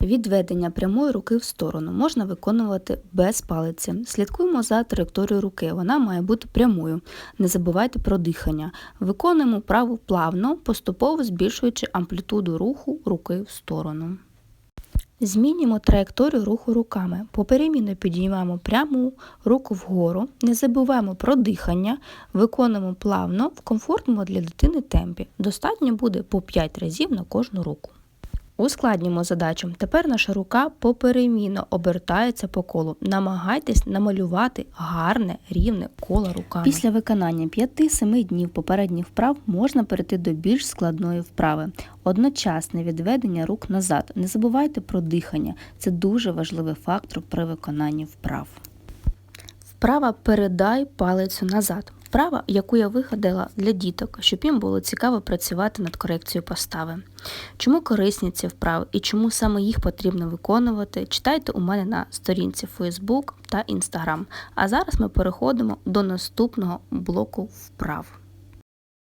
Відведення прямої руки в сторону можна виконувати без палиці. Слідкуємо за траєкторією руки. Вона має бути прямою. Не забувайте про дихання. Виконуємо вправу плавно, поступово збільшуючи амплітуду руху руки в сторону. Змінюємо траєкторію руху руками. Поперемінно підіймаємо пряму руку вгору, не забуваємо про дихання, виконуємо плавно в комфортному для дитини темпі. Достатньо буде по 5 разів на кожну руку. Ускладнюємо задачу. Тепер наша рука поперемінно обертається по колу. Намагайтесь намалювати гарне рівне коло руками. Після виконання 5-7 днів попередніх вправ можна перейти до більш складної вправи. Одночасне відведення рук назад. Не забувайте про дихання. Це дуже важливий фактор при виконанні вправ. Вправа передай палицю назад. Права, яку я вигадала для діток, щоб їм було цікаво працювати над корекцією постави. Чому корисні ці вправи і чому саме їх потрібно виконувати, читайте у мене на сторінці Facebook та Instagram. А зараз ми переходимо до наступного блоку вправ.